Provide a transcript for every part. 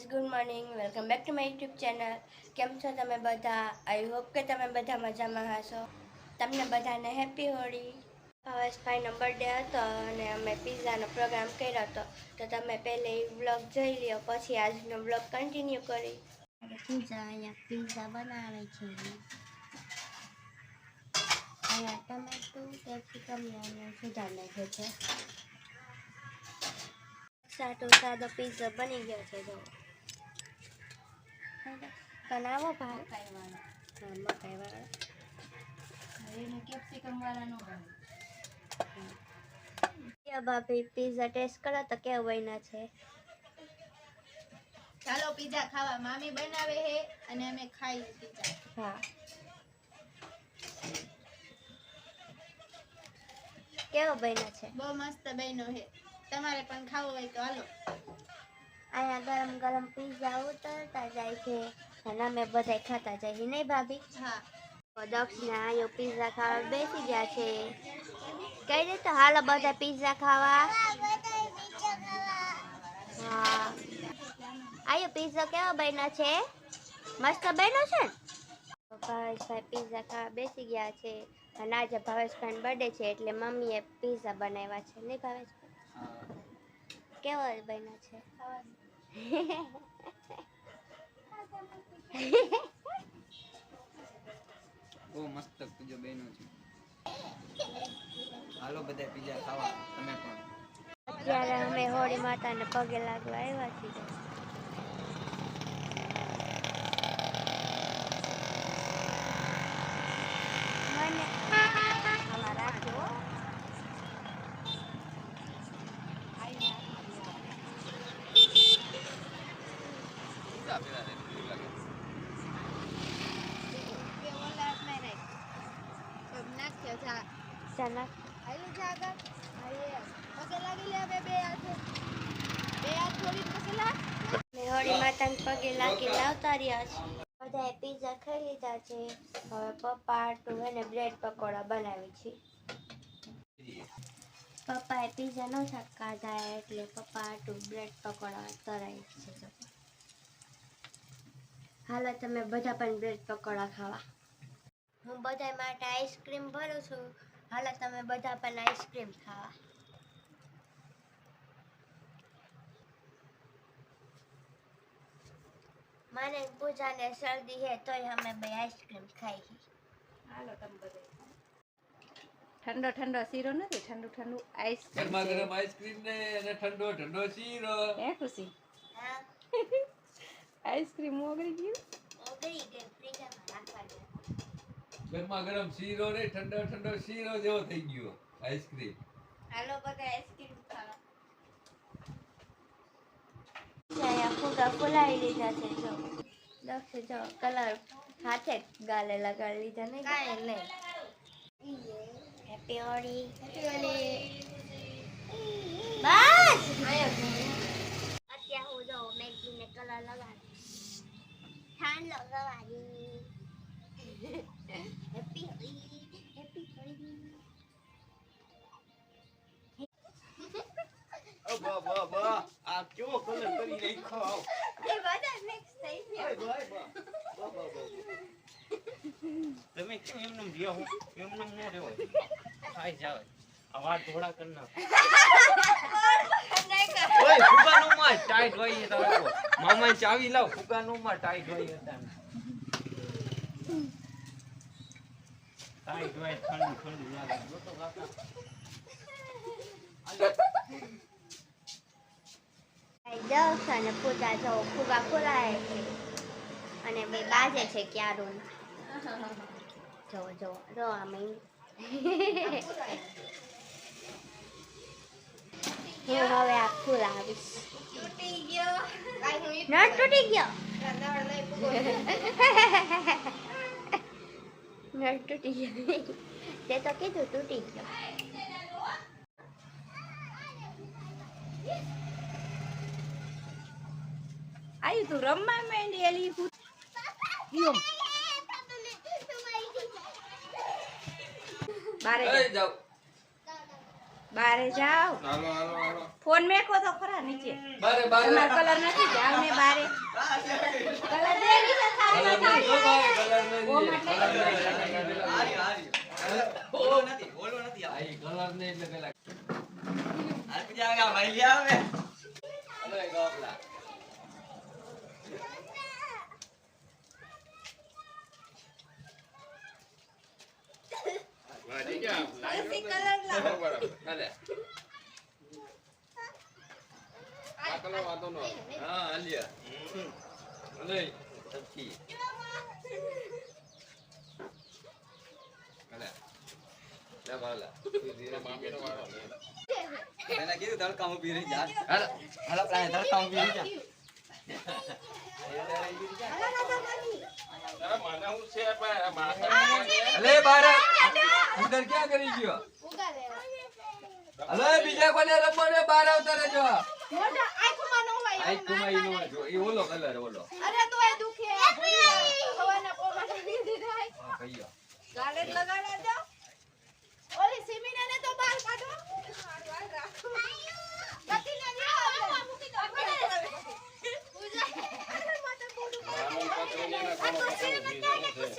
Guys good morning. Welcome back to my YouTube channel. કેમ છો તમે બધા? આઈ હોપ કે તમે બધા મજામાં હશો. તમને બધાને હેપી હોળી. ભાવેશભાઈનો બર્થડે હતો અને અમે પિઝાનો પ્રોગ્રામ કર્યો હતો. તો તમે પહેલે એ વ્લોગ જોઈ લ્યો પછી આજનો વ્લોગ કન્ટિન્યુ કરી. પિઝા અહીંયા પિઝા બનાવે છે. અહીંયા ટમેટું કેપ્સિકમ અને સુધાર નાખે છે. સાટો સાદો પિઝા બની ગયો છે જો બનાવો ભાઈ. હા ભાભી પિઝા ટેસ્ટ કરો તો કેવો બન્યા છે? ચાલો પીઝા ખાવા. મામી બનાવે હે અને અમે ખાઈ પીઝા હા. કેવો બન્યો છે? બહુ મસ્ત બન્યો હે તમારે પણ ખાવું હોય તો હાલો. અહીંયા ગરમ ગરમ પિઝા ઉતરતા જાય છે. અને અમે બધા ખાતા જઈએ નહીં ભાભી? હા. દક્ષને આયો પિઝા ખાવા બેસી ગયા છે. કઈ દે તો હાલો બધા પિઝા ખાવા. હા. આયો પિઝા કેવો બન્યો છે? મસ્ત બન્યો છે ને? તો ભાવેશભાઈ પિઝા ખાવા બેસી ગયા છે. અને આજે ભાવેશભાઈ બર્થડે છે એટલે મમ્મીએ પિઝા બનાવ્યા છે. નહીં ભાવેશભાઈ? કેવો બન્યો છે? બહુ મસ્ત પૂજો બેનો છે. હાલો બધા પીઝા ખાવા, તમે પણ. અત્યારે અમે હોળી માતાને પગે લાગવા આવ્યા છીએ. મને આમાં રાખજો હો. પીઝા પેલા રે કેવું લાગે કે ઓલા માં રાખ તો નાખ્યો જા ચાલો હાલું જા આગળ હાલે પગે લાગી લે હવે બે હાથે બે હાથ છોડીને પગે લાગ અમે હોળી માતાને પગે લાગી લાવતા બધાએ પીઝા ખાઈ લીધા છે. હવે પપ્પા આટલું અને બ્રેડ પકોડા બનાવી છે. પપ્પાએ પીઝા ન ખાધા એટલે પપ્પા આટલું બ્રેડ પકોડા તરાય છે. હાલો, તમે બધા પણ બ્રેડ પકોડા ખાવા. હું બધા માટે આઈસ્ક્રીમ ભરું છું. હાલો, તમે બધા પણ આઈસ્ક્રીમ ખાવા. મને ને પૂજાને શરદી હે તોય અમે બે આઈસ્ક્રીમ ખાઈ હી. ઠંડો ઠંડો શીરો નથી ઠંડુ ઠંડુ આઈસ્ક્રીમ ગરમા ગરમ આઈસ્ક્રીમ ને અને ઠંડો ઠંડો શીરો. હે ખુશી? હા. આઈસ્ક્રીમ ઓગળી ગયું? ઓગળી ગઈ ફ્રીજમાં રાખવા દે. ગરમા ગરમ શીરો ને ઠંડો ઠંડો શીરો જેવો થઈ ગયો આઈસ્ક્રીમ. હાલો બધા આઈસ્ક્રીમ ખાવા અહીંયા ફુગા ફુલાવી લીધા છે જો. દક્ષ જો કલર હાથે ગાલે લગાડી લીધા નહીં કાંઈ નહીં. હેપી હોળી હેપી હોલી બસ! અત્યારે હું જો મેગીને કલર લગાડી. ઠાંડ લગાડી. હેપી હોળી હેપી હોળી બા બા બા. આ કેવો કલર કરી નાખ્યો એ બધા મિક્સ થઈ ગયા. તમે કેમ એમને રહ્યા? હો એમને ન રહ્યો. ખાઈ જાવ આ વાત ધોળા કર ના ઓય ફુગાનો માં ટાઈટ હોય એ તારે મામાને ચાવી લાવ. ફુગાનો માં ટાઈટ હોય હતા ટાઈટ હોય ઠંડુ ઠંડુ લાગે. તો કાકા દસ અને પૂજા જો ફુગા ફુલાય છે અને બે બાજે છે ક્યારું જો જો જો અમે હું હવે આ ગયો કાંઈ તૂટી ગયો નટ તૂટી ગયો તે તો કીધું તૂટી ગયો આયુ તું રમવા માંડી એલી હું બારે જાઓ બારે જાઓ. હાલો હાલો હાલો. ફોન મેકો તો ખરા નીચે. બારે બારે. કલર નથી જાવ ને બારે. કલર દે નીચે ઓ માટે. નથી, નથી કલર એટલે પેલા. આ પછી આવે ભાઈ લે આવે. અરે ગોપલા. હાલે. હા, હાલ્યા. હાલે. સરખી. હાલે. લે ભાલા. તું ધીરે ધીરે. એને કીધું તડકામાં ઊભી રહી જા. હાલે. હાલો, પ્રાય તડકામાં ઊભી રહી જા. અલે બારા અંદર ક્યાં કરી ગયો? ઉગા અલે બીજા કોને રમવાને બહાર આવતા રહેજો. મોટા આંખમાં નો હોય આઈ નો જો એ ઓલો કલર ઓલો. અરે તો એ દુખે. હવાના પોમાં નાખી દીધા હા કહીયો ગાલે જ દો. ઓલી સિમીને તો બહાર કાઢો. કતીને લ્યો મૂકી દો. પૂજા અરે માથે બોલું આ તો સિમીને તો ખુશ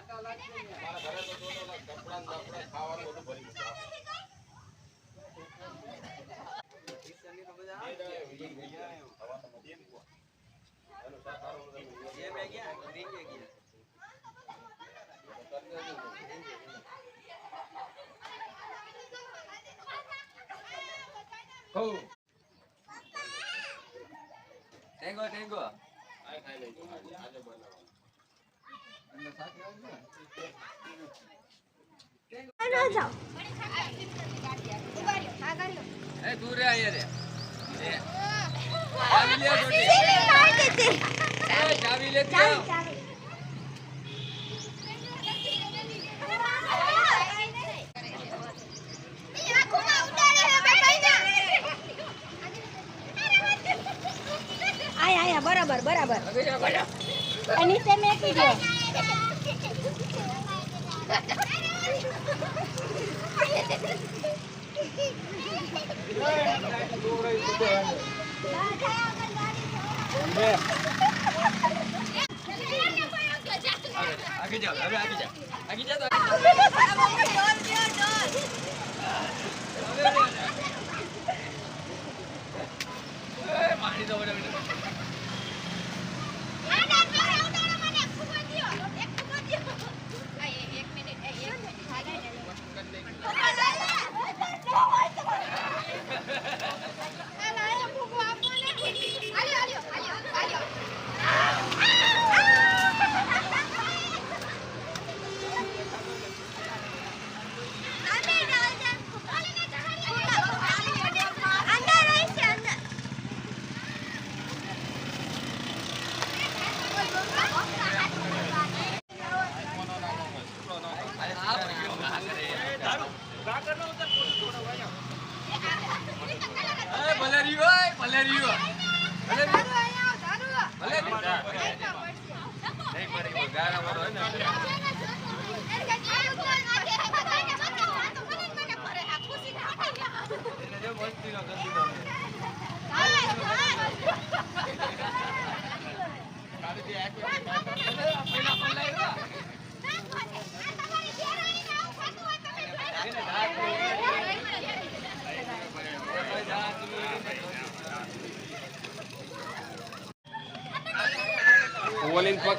કાંટા લાગશે ને. એ બે ગયા, બે ગયા. હો. ટેંગો, ટેંગો. અંદર સાથે આવજો ને. એ તું રે અહીંયા રે. એ. ચાવી લે છોટી. એ, ચાવી આયા આયા બરાબર બરાબર હવે આગે જાઓ હવે આગે જાઓ આગે જાઓ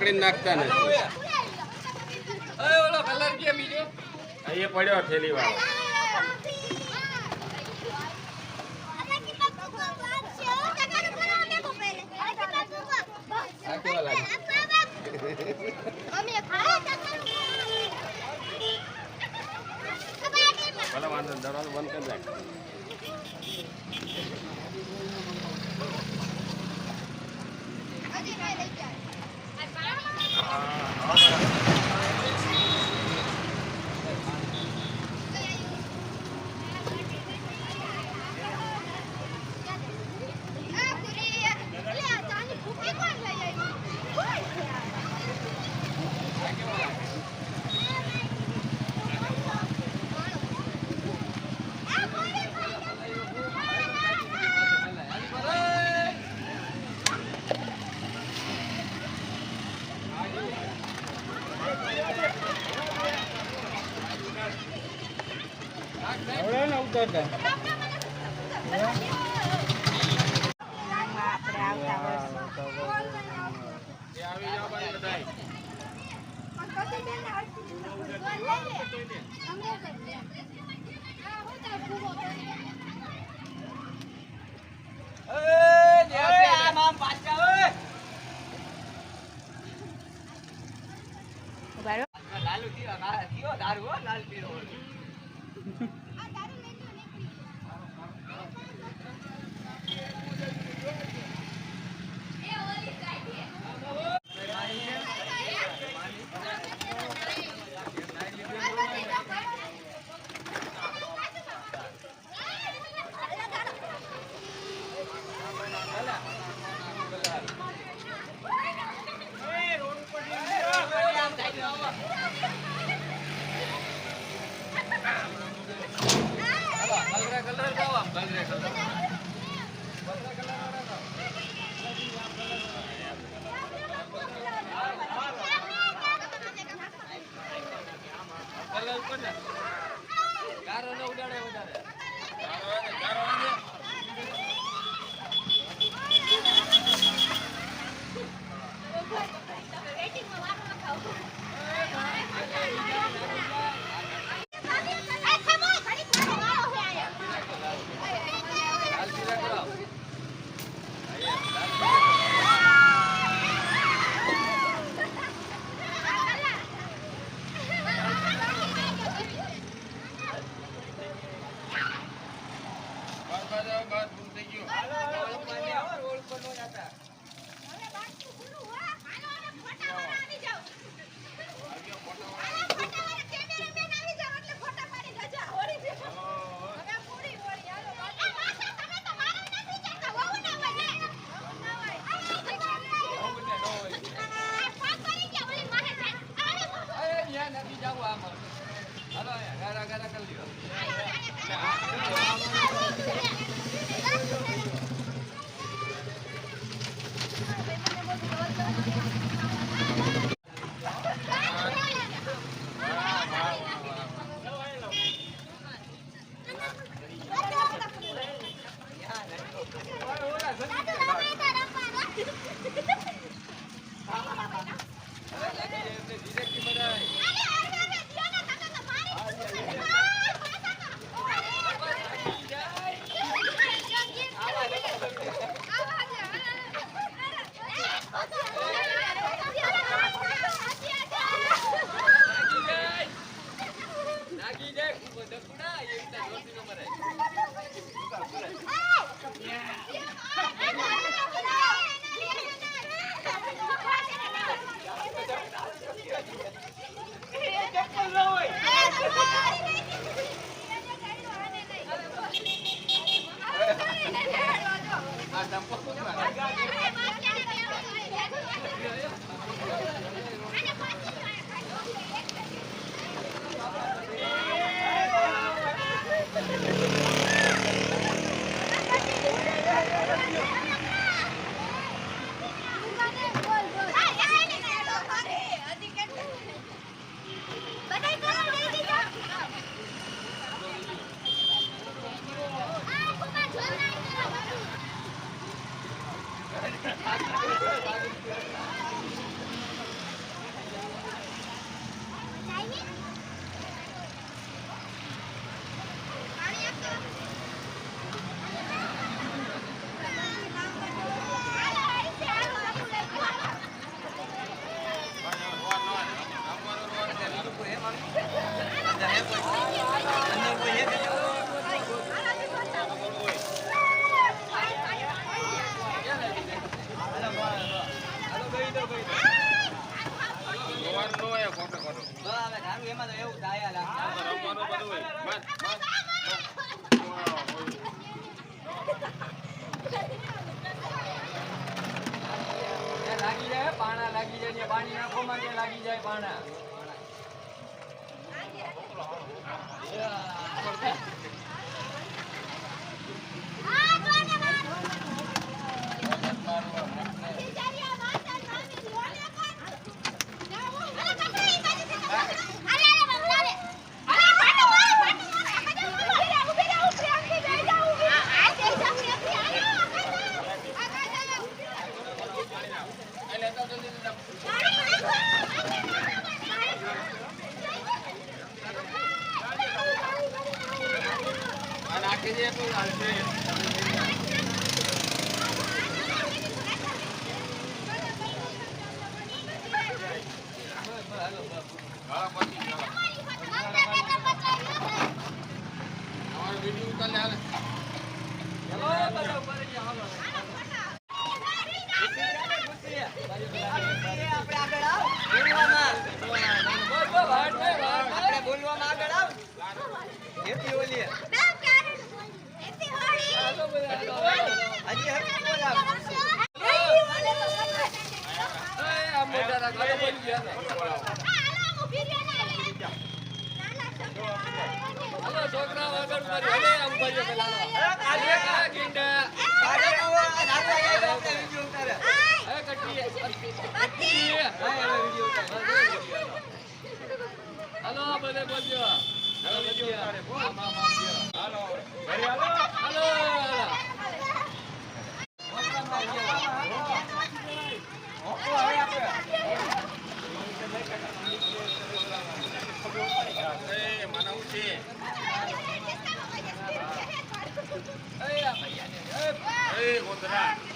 પકડી નાખતા નથી એ પડ્યો ઠેલી વાળો. ભલે વાંધો દરવાજો બંધ કરી નાખ. Kalau dari bawah, kalau dari bawah. Road પર નો હતા હવે બાકી ખુલ્લું હોય હાલો અને ફટાફટ આવી જાવ 今天多少人 હલો બધે બોલજો Hey, Gondra!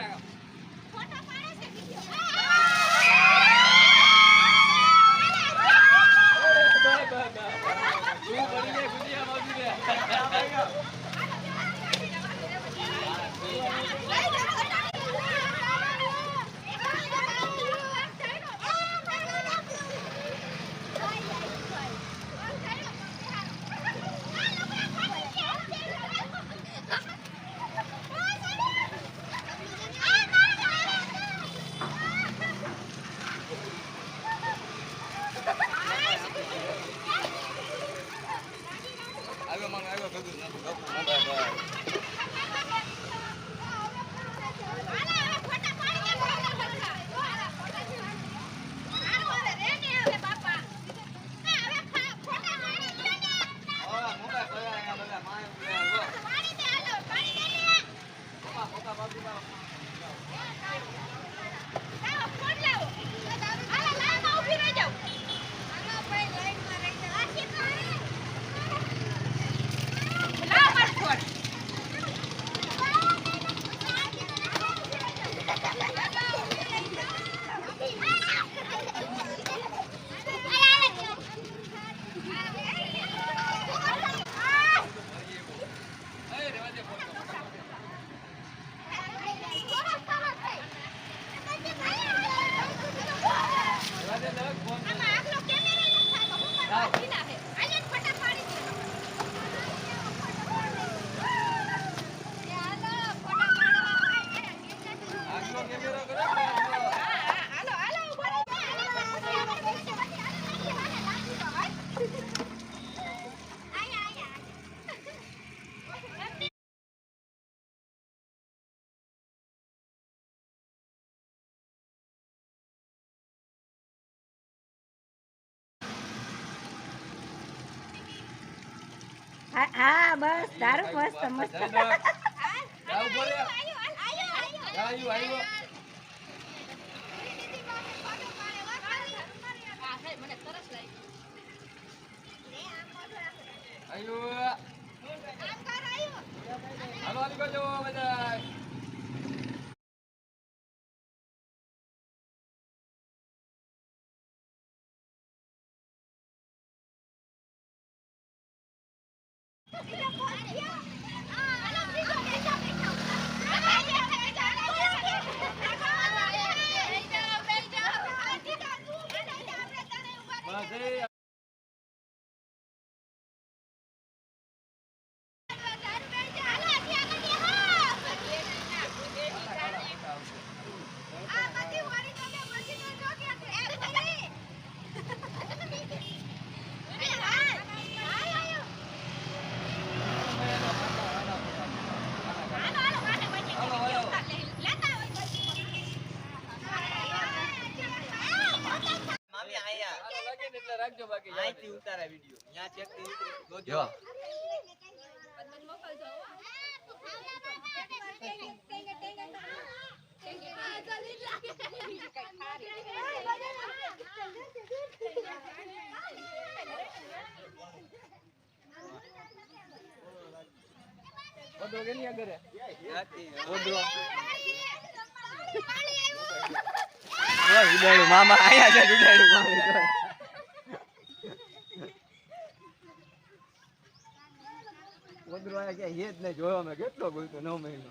টাকা હા બસ સારું મસ્ત મસ્ત. આયો, હાલ, આયો, આયો. હાલો હાલી બધા બસ એ મામી આયા હાલો લાગે ને એટલે રાખજો બાકી અહીંથી વિડિયો. અહીંયા ચેક કરી જોજો બધો કે નહીં ત્યાંથી ઓદરો ઓય ઉડાડું મામા આયા છે ઉડાડું મામી આયા કે હેત ને જોયો મેં કેટલો બોલતો નવ મહિનો.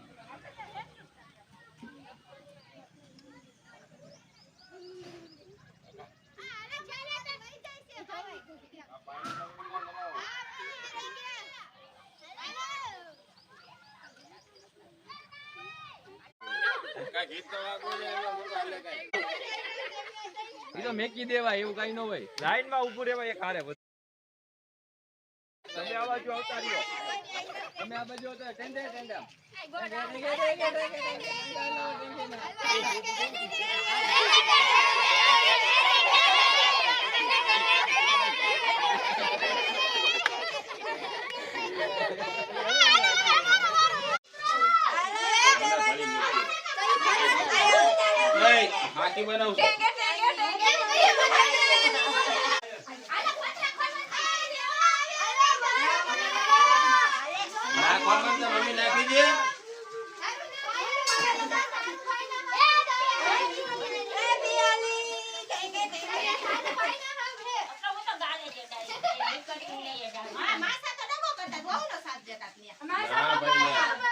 એ તો મેકી દેવાય એવું કઈ ન હોય લાઈનમાં ઉભું રહેવાય એક હારે બધું. તમે આ બાજુ આવતા રહ્યો તમે આ બાજુ તો ટેન્ડે ટેન્ડે હાથી બનાવશું મમ્મી નાખી દે હા ભાઈ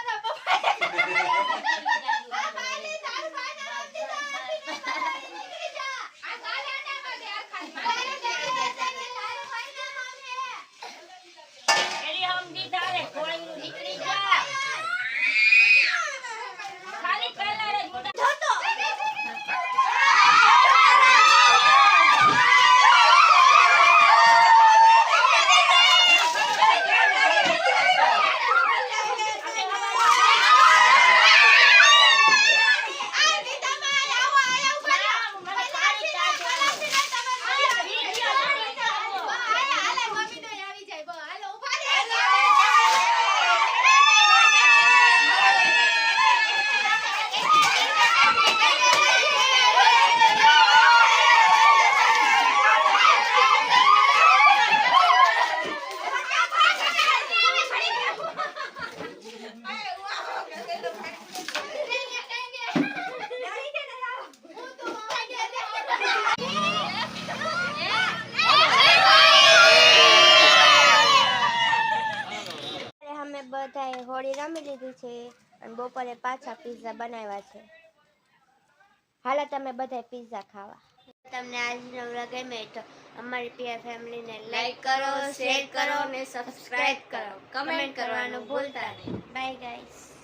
બપોરે પીઝા બનાવ્યા છે. હાલો તમે બધા પીઝા ખાવા. તમને આજનો વ્લોગ ગમે તો અમારી પીઆર ફેમિલીને લાઈક કરો શેર કરો અને સબસ્ક્રાઇબ કરો. કમેન્ટ કરવાનું ભૂલતા નહીં. Bye guys